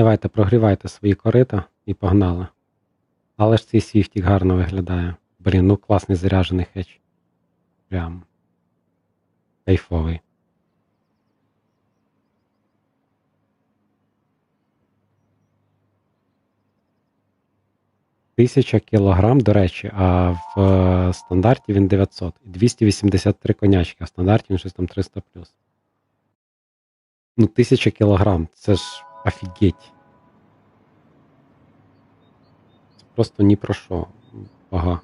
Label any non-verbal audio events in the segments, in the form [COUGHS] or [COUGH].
Давайте прогрівайте свої корита і погнали. Але ж цей свіфтік гарно виглядає. Блін, ну класний заряджений хедж. Прям. Кайфовий. Тисяча кілограм, до речі, а в е, стандарті він 900. І 283 конячки, а в стандарті він щось там 300 плюс. Ну, тисяча кілограм, це ж офігеть. Просто ні про що. Ага.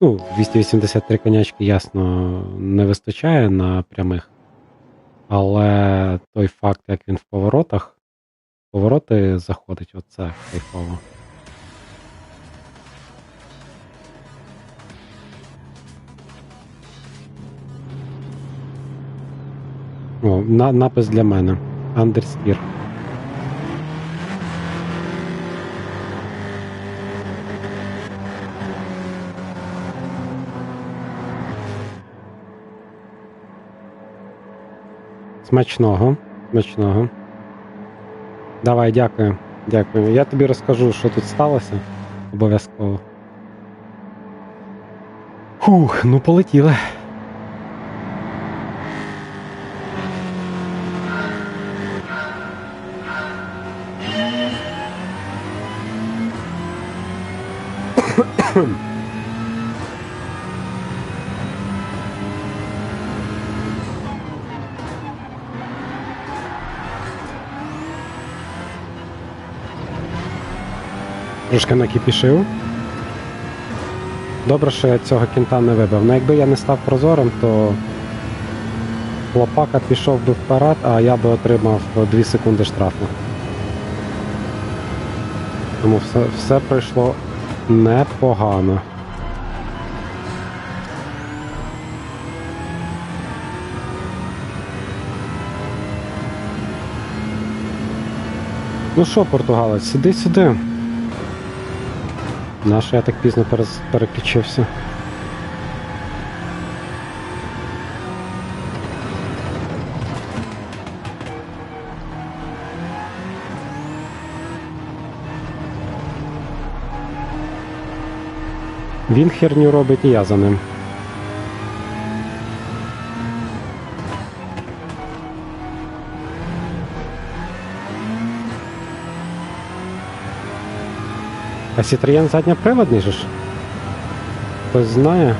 Ну, 283 конячки, ясно, не вистачає на прямих. Але той факт, як він в поворотах, повороти заходить, оце кайфово. О, на, напис для мене. Андерстір. Смачного. Смачного. Давай, дякую. Дякую. Я тобі розкажу, що тут сталося. Обов'язково. Фух, ну полетіли. [COUGHS] Трошки накипішив. Добре, що я цього кінта не вибив. Ну якби я не став прозорим, то хлопака пішов би вперед, а я би отримав 2 секунди штрафу. Тому все, все пройшло непогано. Ну що, португалець, сиди сюди. Наш я так пізно переключився? Він херню робить і я за ним. А Citroen задньоприводний же ж? Хтось знає?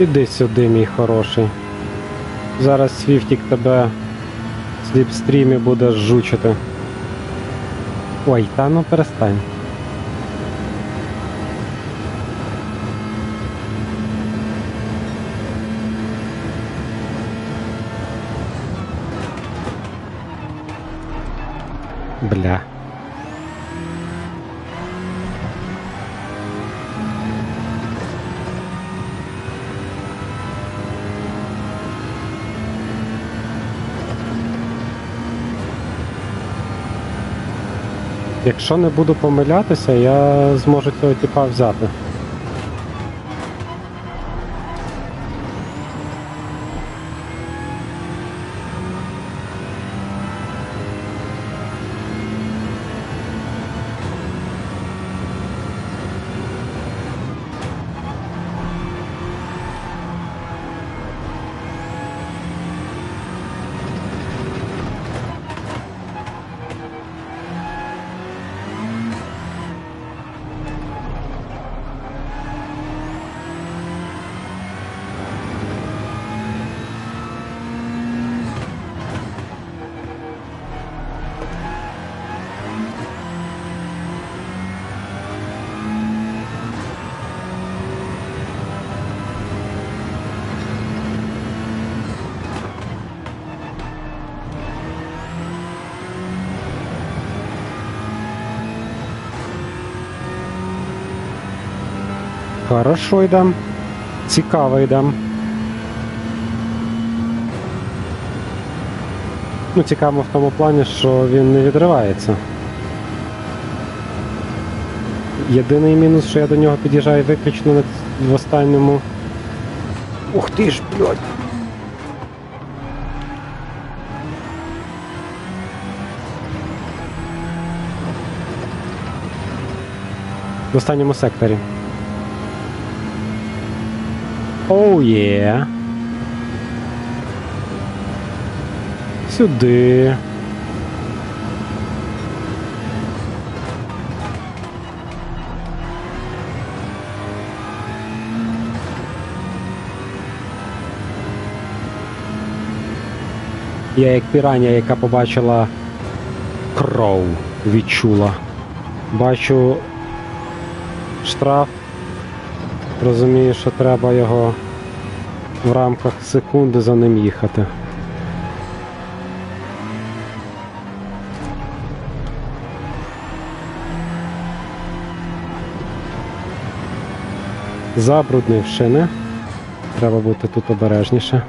Іди сюди, мій хороший. Зараз Свіфтік тебе в сліпстрімі буде жучити. Ой, та ну перестань. Якщо не буду помилятися, я зможу цього тіпа взяти. Хорошо йдем. Цікаво йдем. Ну, цікаво в тому плані, що він не відривається. Єдиний мінус, що я до нього під'їжджаю виключно в останньому. Ух ти ж, блядь! В останньому секторі. Оу є. Сюди. Я як піранія, яка побачила кров, відчула. Бачу штраф. Розумію, що треба його в рамках секунди за ним їхати. Забруднив шини. Треба бути тут обережніше.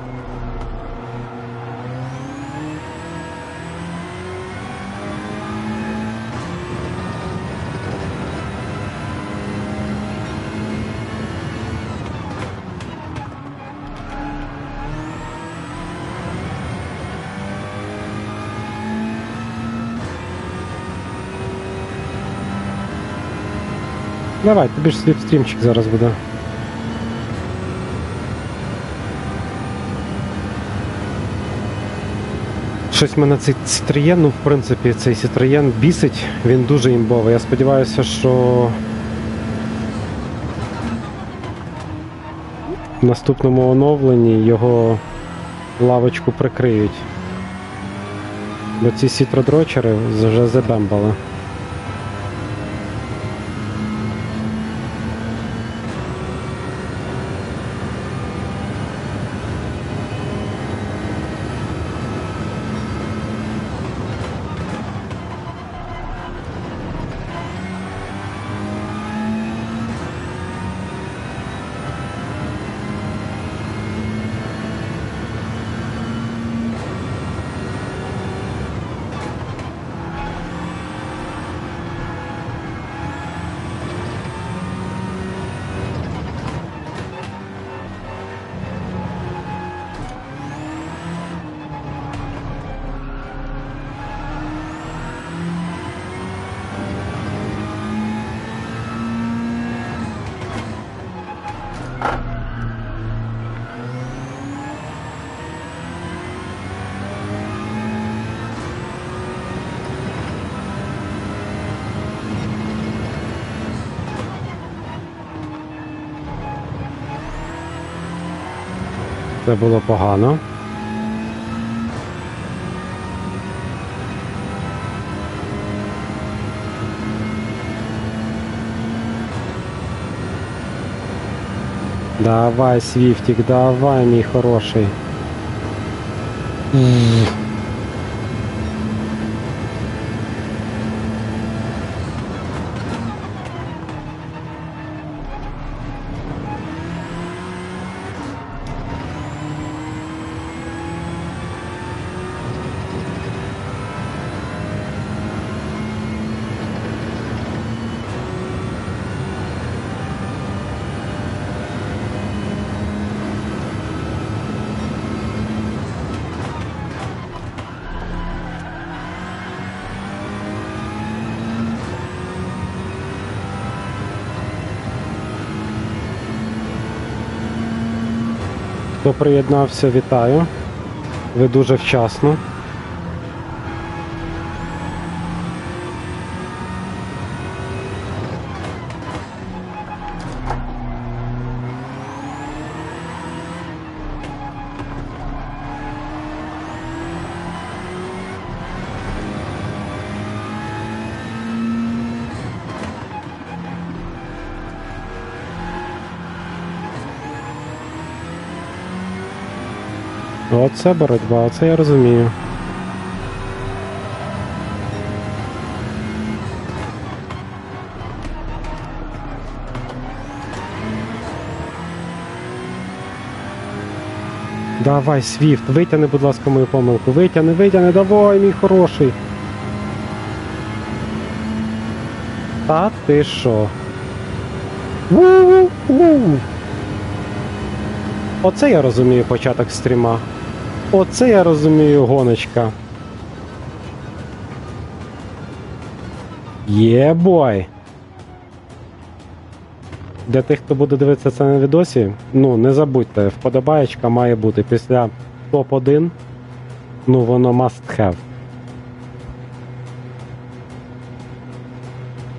Давай, тобі ж сліпстрімчик зараз буде. Щось мене цей Citroen, ну в принципі цей Citroen бісить, він дуже імбовий. Я сподіваюся, що в наступному оновленні його лавочку прикриють. Бо ці сітродрочери вже забембали. Це було погано. Давай, Свіфтік, давай, мій хороший. Хто приєднався, вітаю. Ви дуже вчасно. Оце боротьба, оце я розумію. Давай, Свіфт, витягни, будь ласка, мою помилку. Витягни, витягни, давай, мій хороший. Та ти що? Оце я розумію початок стріма. Оце я розумію гоночка. Є бой. Для тих, хто буде дивитися це на відосі, ну не забудьте, вподобаєчка має бути після топ-1. Ну воно must have.